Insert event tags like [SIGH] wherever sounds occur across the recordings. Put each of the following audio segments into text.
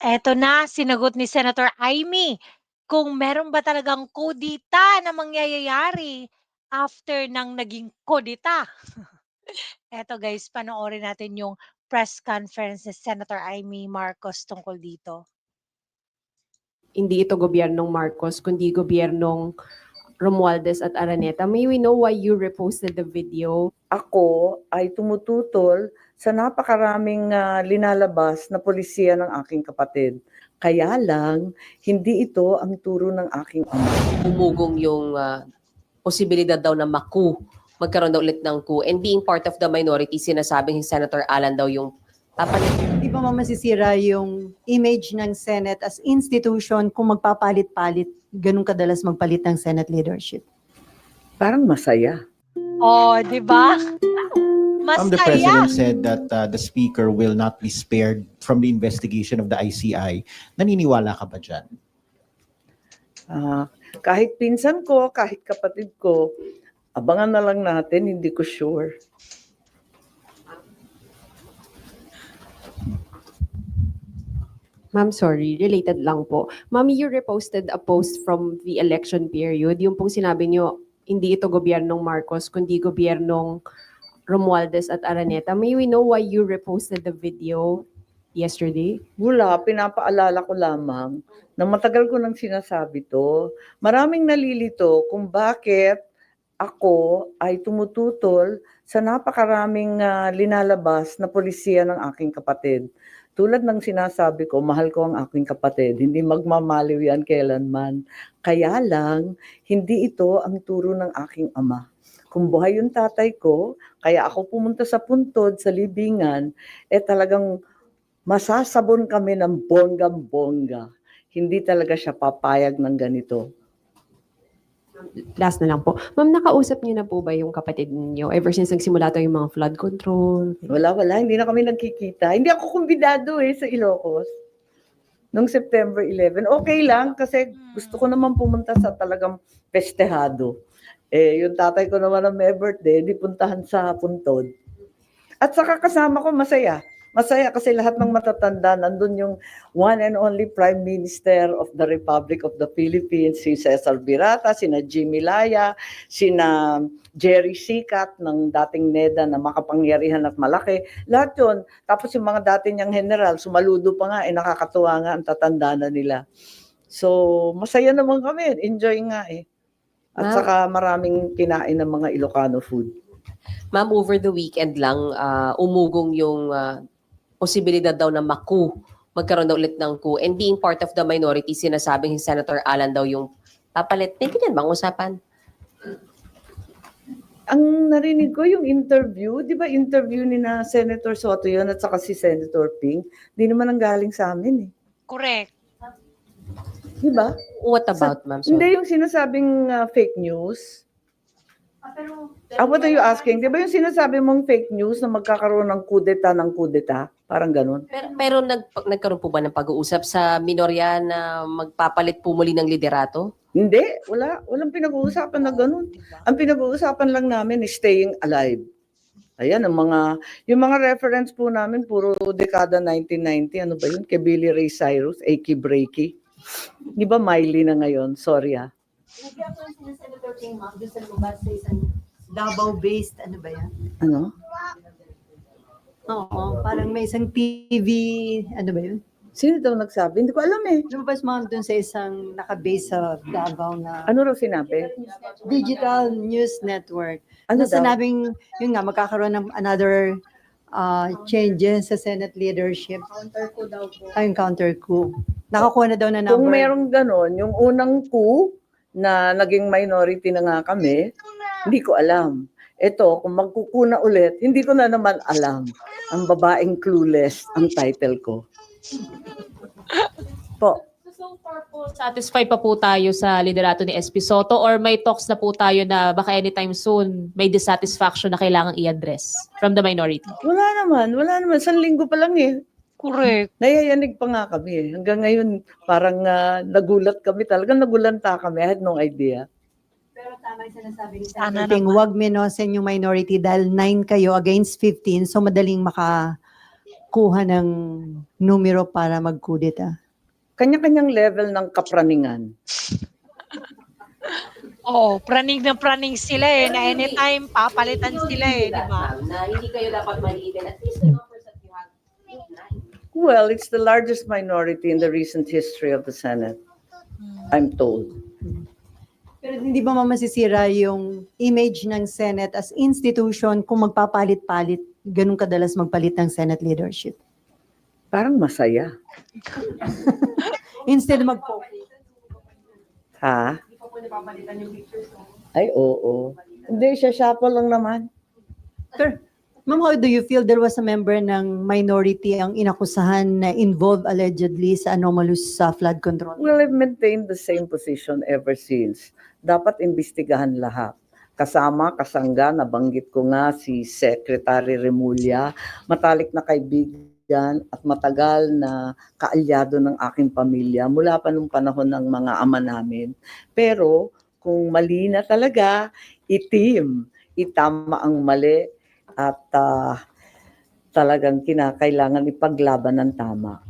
Eto na, sinagot ni Senator Amy kung meron ba talagang kudita na mangyayari after ng naging kudita. [LAUGHS] Eto guys, panoorin natin yung press conference ni Senator Amy Marcos tungkol dito. hindi ito gobyernong Marcos, kundi gobyernong Romualdez at Araneta. May we know why you reposted the video? ako ay tumututol sa napakaraming ah, linalabas na polisiya ng aking kapatid. Kaya lang, hindi ito ang turo ng aking ama. umugong yung ah, posibilidad daw na maku, magkaroon daw ulit ng coup. And being part of the minority, sinasabing si Senator Alan daw yung papalit. Di ba ma masisira yung image ng Senate as institution kung magpapalit-palit, ganun kadalas magpalit ng Senate leadership? Parang masaya. Oh, 'di ba? Um, the Masaya. president said that uh, the speaker will not be spared from the investigation of the ICI. Naniniwala ka ba dyan? Ah, kahit pinsan ko, kahit kapatid ko, abangan na lang natin, hindi ko sure. Ma'am, sorry, related lang po. Ma'am, you reposted a post from the election period. Yung pong sinabi nyo, hindi ito gobyernong Marcos, kundi gobyernong Romualdez at Araneta. May we know why you reposted the video yesterday? Wala, pinapaalala ko lamang na matagal ko nang sinasabi to. Maraming nalilito kung bakit ako ay tumututol sa napakaraming ah, linalabas na polisiya ng aking kapatid. Tulad ng sinasabi ko, mahal ko ang aking kapatid. Hindi magmamaliw yan kailanman. Kaya lang, hindi ito ang turo ng aking ama. Kung buhay yung tatay ko, kaya ako pumunta sa puntod, sa libingan, eh talagang masasabon kami ng bonggang-bongga. Hindi talaga siya papayag ng ganito. Last na lang po. Ma'am, nakausap niyo na po ba yung kapatid niyo ever since nagsimula to yung mga flood control? Wala, wala. Hindi na kami nagkikita. Hindi ako kumbidado eh sa Ilocos. Noong September 11. Okay lang kasi gusto ko naman pumunta sa talagang pestehado. Eh, yung tatay ko naman na may birthday, di puntahan sa puntod. At saka kasama ko masaya. Masaya kasi lahat ng matatanda, nandun yung one and only Prime Minister of the Republic of the Philippines, si Cesar Birata, sina Jimmy Laya, sina Jerry Sikat ng dating NEDA na makapangyarihan at malaki. Lahat yun. Tapos yung mga dati niyang general, sumaludo pa nga, eh nakakatuwa nga ang tatanda na nila. So, masaya naman kami. Enjoy nga eh. At Wow. saka maraming kinain ng mga Ilocano food. Ma'am, over the weekend lang, ah, umugong yung ah, posibilidad daw na maku, magkaroon daw ulit ng coup. And being part of the minority, sinasabing si Senator Alan daw yung papalit. May ganyan bang usapan? Ang narinig ko yung interview, di ba interview ni na Senator Soto yun at saka si Senator Ping, di naman ang galing sa amin eh. Correct. Di ba? What about, ma'am? Sorry. Hindi yung sinasabing ah, fake news. Ah, what are you asking? Di ba yung sinasabi mong fake news na magkakaroon ng kudeta ng kudeta? Parang ganun. Pero, pero nag, nagkaroon po ba ng pag-uusap sa minorya na magpapalit po muli ng liderato? Hindi, wala. Walang pinag-uusapan na ganun. Ang pinag-uusapan lang namin is staying alive. Ayan, ang mga, yung mga reference po namin, puro dekada 1990, ano ba yun? Kay Billy Ray Cyrus, Achy Breaky. Di ba Miley na ngayon? Sorry ah. Nag-reference ni Senator King, ma'am, doon sa lumabas sa isang Davao-based, ano ba yan? Ano? Oo, parang may isang TV, ano ba yun? Sino daw nagsabi? Hindi ko alam eh. Lumabas ma'am doon sa isang naka-base sa Davao na Ano raw sinabi? Digital News Network. Ano na daw? sinabing, yun nga, magkakaroon ng another uh, changes sa Senate leadership. Counter coup daw po. Ay, yung counter coup. Nakakuha na daw na number. Kung merong ganon, yung unang coup na naging minority na nga kami, hindi ko alam. Ito, kung magkukuna ulit, hindi ko na naman alam. Ang babaeng clueless ang title ko. Po. So far po, satisfied pa po tayo sa liderato ni SP Soto or may talks na po tayo na baka anytime soon may dissatisfaction na kailangang i-address from the minority? Wala naman, wala naman. San linggo pa lang eh. Correct. Nayayanig pa nga kami eh. Hanggang ngayon, parang ah, nagulat kami. Talagang nagulanta kami. I had no idea. Pero tama yung sinasabi ni Sana naman. huwag minosen yung minority dahil 9 kayo against 15, so madaling maka kuha ng numero para magkudeta? Kanya-kanyang level ng kapraningan. Oo, praning na praning sila eh, na anytime papalitan sila eh, di ba? Na hindi kayo dapat maliitin. At least the numbers that you have. Well, it's the largest minority in the recent history of the Senate, I'm told. Pero hindi ba masisira yung image ng Senate as institution kung magpapalit-palit, ganun kadalas magpalit ng Senate leadership? Parang masaya. [LAUGHS] Instead mag Ha? Ay, oo. Hindi, siya shuffle lang naman. Pero, Ma'am, how do you feel there was a member ng minority ang inakusahan na involved allegedly sa anomalous sa flood control? Well, I've maintained the same position ever since. Dapat imbestigahan lahat. Kasama, kasangga, nabanggit ko nga si Secretary Remulla, matalik na kaibigan at matagal na kaalyado ng aking pamilya mula pa nung panahon ng mga ama namin. Pero kung mali na talaga, itim, itama ang mali at ah, talagang kinakailangan ipaglaban ng tama.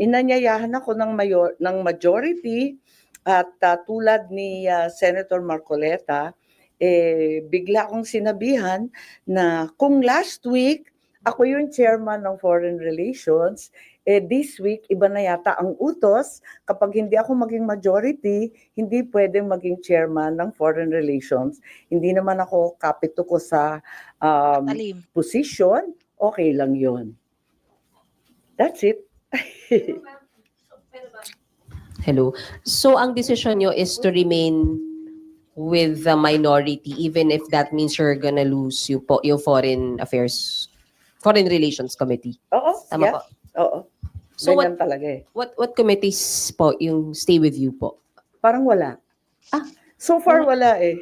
Inanyayahan ako ng mayor ng majority at ah, tulad ni ah, Senator Marcoleta eh bigla akong sinabihan na kung last week ako yung chairman ng foreign relations eh this week iba na yata ang utos kapag hindi ako maging majority hindi pwedeng maging chairman ng foreign relations hindi naman ako kapito ko sa um, Talim. position okay lang yon that's it Hello. So ang decision nyo is to remain with the minority even if that means you're gonna lose yung, po, yung foreign affairs, foreign relations committee. Oo, Tama yeah. po. Oo. So what, Ganyan talaga eh. what, what committees po yung stay with you po? Parang wala. Ah. So far wala eh.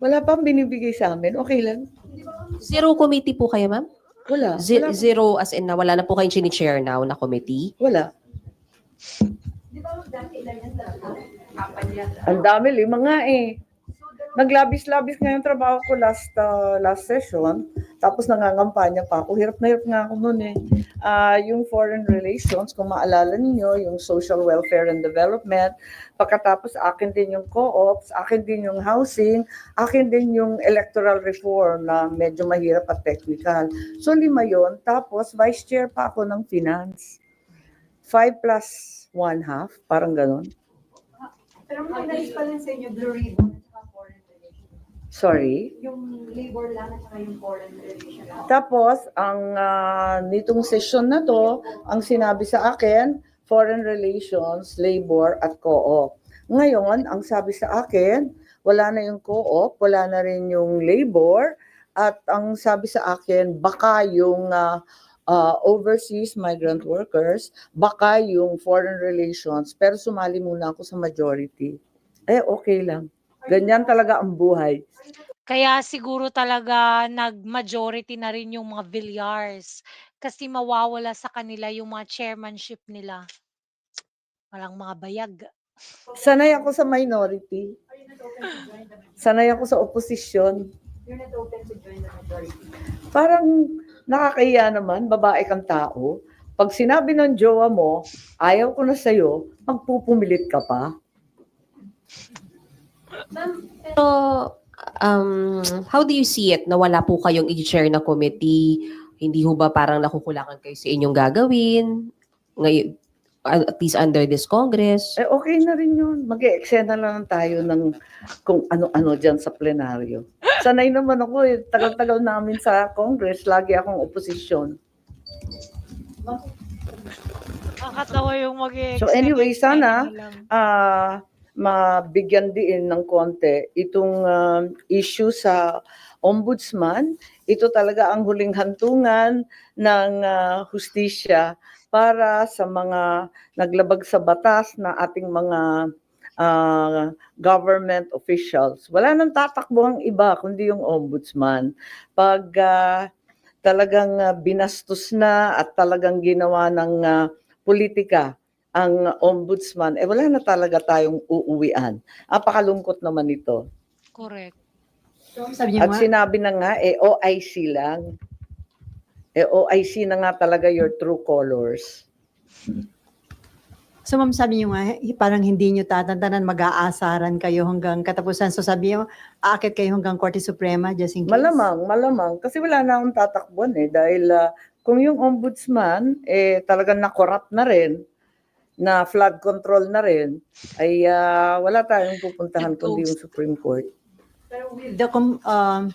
Wala pang binibigay sa amin. Okay lang. Zero committee po kayo, ma'am? Wala. Ze- wala. zero as in na wala na po kayong chini-chair now na committee? wala. Ang dami, lima nga eh. Naglabis-labis nga yung trabaho ko last uh, last session. Tapos nangangampanya pa ako. Hirap na hirap nga ako noon eh. Ah, yung foreign relations, kung maalala niyo yung social welfare and development. Pagkatapos akin din yung co-ops, akin din yung housing, akin din yung electoral reform na medyo mahirap at technical. So lima yon Tapos vice chair pa ako ng finance. Five plus one half, parang ganun. Pero may nalis pa lang sa inyo, Blue Ribbon. Sorry. Yung labor lang at saka yung foreign relations. Tapos, ang ah, nitong session na to, ang sinabi sa akin, foreign relations, labor, at co-op. Ngayon, ang sabi sa akin, wala na yung co-op, wala na rin yung labor, at ang sabi sa akin, baka yung ah, ah, overseas migrant workers, baka yung foreign relations, pero sumali muna ako sa majority. Eh, okay lang. Ganyan talaga ang buhay. Kaya siguro talaga nag-majority na rin yung mga Villars kasi mawawala sa kanila yung mga chairmanship nila. Walang mga bayag. Sanay ako sa minority. Sanay ako sa opposition. You're not open to join the majority. Parang nakakaya naman, babae kang tao. Pag sinabi ng jowa mo, ayaw ko na sa'yo, magpupumilit ka pa. Pero, um, how do you see it na wala po kayong i-chair na committee? Hindi ho ba parang nakukulangan kayo sa inyong gagawin? Ngayon, at least under this Congress? Eh okay na rin yun. Mag-e-eksena lang tayo ng kung ano-ano dyan sa plenaryo. Sanay naman ako eh. Tagal-tagal namin sa Congress, lagi akong oposisyon. Nakakatawa yung mag So anyway, sana, ah mabigyan din ng konti itong um, issue sa ombudsman. Ito talaga ang huling hantungan ng ah, hustisya para sa mga naglabag sa batas na ating mga ah, government officials. Wala nang tatakbo ang iba kundi yung ombudsman. Pag ah, talagang ah, binastos na at talagang ginawa ng ah, politika ang ombudsman, eh wala na talaga tayong uuwian. Apakalungkot naman ito. Correct. Sabi niyo At sinabi na nga, eh OIC lang. Eh, OIC na nga talaga your true colors. So ma'am, sabi niyo nga, eh, parang hindi niyo tatantanan, mag-aasaran kayo hanggang katapusan. So sabi niyo, aakit kayo hanggang Korte Suprema just in case. Malamang, malamang. Kasi wala na akong tatakbuhan eh. Dahil ah, kung yung ombudsman, eh, talagang na-corrupt na rin, na flood control na rin, ay ah, wala tayong pupuntahan kundi yung Supreme Court. The, com- um,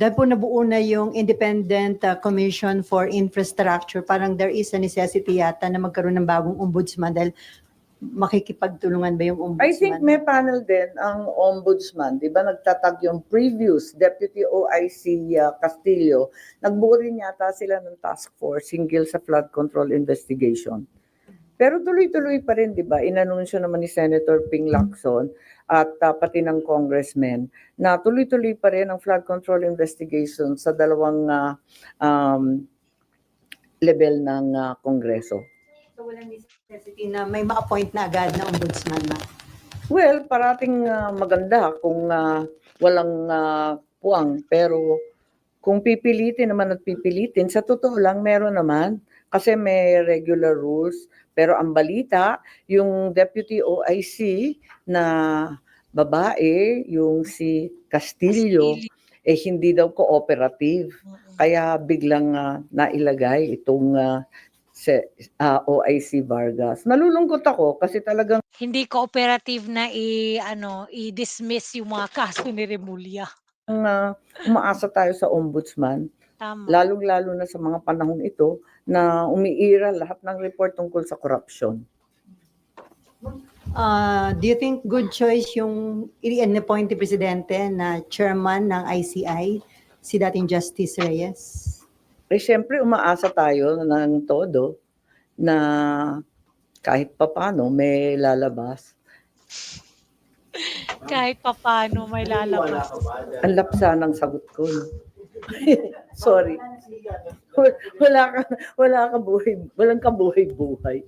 dahil po nabuo na yung Independent uh, Commission for Infrastructure, parang there is a necessity yata na magkaroon ng bagong ombudsman dahil makikipagtulungan ba yung ombudsman? I think may panel din ang ombudsman, di ba nagtatag yung previous Deputy OIC uh, Castillo, nagbuo rin yata sila ng task force hinggil sa flood control investigation. Pero tuloy-tuloy pa rin, di ba? Inanunsyo naman ni Senator Ping Lacson at uh, pati ng congressman na tuloy-tuloy pa rin ang flood control investigation sa dalawang uh, um, level ng uh, Kongreso. So walang necessity na may ma-appoint na agad na ombudsman na. Well, parating ah, maganda kung ah, walang ah, puwang. Pero kung pipilitin naman at pipilitin, sa totoo lang, meron naman. Kasi may regular rules. Pero ang balita, yung Deputy OIC na babae, yung si Castillo, eh hindi daw cooperative. Kaya biglang ah, nailagay itong ah, se- ah, OIC Vargas. Nalulungkot ako kasi talagang Hindi cooperative na i ano, i-dismiss yung mga kaso ni Remulla. uh, umaasa tayo sa ombudsman, Tama. lalong-lalo na sa mga panahon ito na umiira lahat ng report tungkol sa corruption. Uh, do you think good choice yung i-appoint ni Presidente na chairman ng ICI, si dating Justice Reyes? Eh siyempre umaasa tayo ng todo na kahit papano may lalabas. Kahit papaano may lalabas. Ang lapsa ng sagot ko. [LAUGHS] Sorry. Wala ka wala ka buhay, walang kabuhay-buhay.